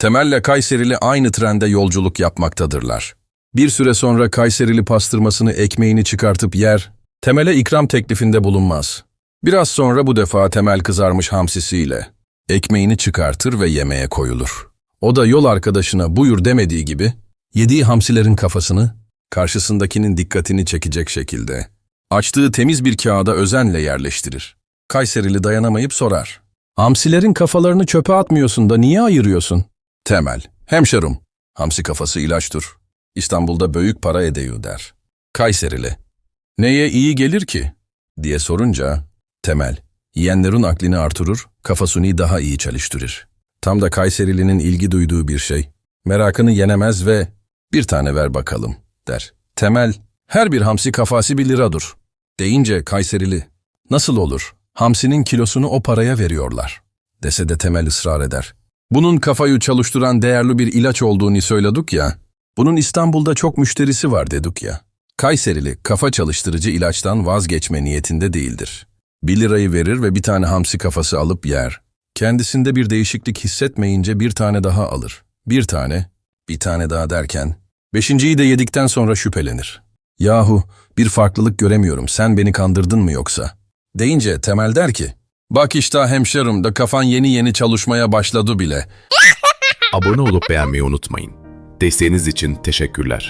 Temel'le Kayserili aynı trende yolculuk yapmaktadırlar. Bir süre sonra Kayserili pastırmasını ekmeğini çıkartıp yer, Temel'e ikram teklifinde bulunmaz. Biraz sonra bu defa Temel kızarmış hamsisiyle ekmeğini çıkartır ve yemeğe koyulur. O da yol arkadaşına buyur demediği gibi, yediği hamsilerin kafasını karşısındakinin dikkatini çekecek şekilde açtığı temiz bir kağıda özenle yerleştirir. Kayserili dayanamayıp sorar. Hamsilerin kafalarını çöpe atmıyorsun da niye ayırıyorsun? Temel. Hemşerim. Hamsi kafası ilaçtır. İstanbul'da büyük para edeyu der. Kayserili. Neye iyi gelir ki? diye sorunca Temel. Yiyenlerin aklını artırır, kafasını daha iyi çalıştırır. Tam da Kayserili'nin ilgi duyduğu bir şey. Merakını yenemez ve bir tane ver bakalım der. Temel, her bir hamsi kafası bir liradır. Deyince Kayserili, nasıl olur? Hamsinin kilosunu o paraya veriyorlar. Dese de Temel ısrar eder. Bunun kafayı çalıştıran değerli bir ilaç olduğunu söyledik ya. Bunun İstanbul'da çok müşterisi var dedik ya. Kayserili kafa çalıştırıcı ilaçtan vazgeçme niyetinde değildir. Bir lirayı verir ve bir tane hamsi kafası alıp yer. Kendisinde bir değişiklik hissetmeyince bir tane daha alır. Bir tane, bir tane daha derken, beşinciyi de yedikten sonra şüphelenir. Yahu bir farklılık göremiyorum sen beni kandırdın mı yoksa? Deyince Temel der ki, bak işte hemşerim de kafan yeni yeni çalışmaya başladı bile. Abone olup beğenmeyi unutmayın. Desteğiniz için teşekkürler.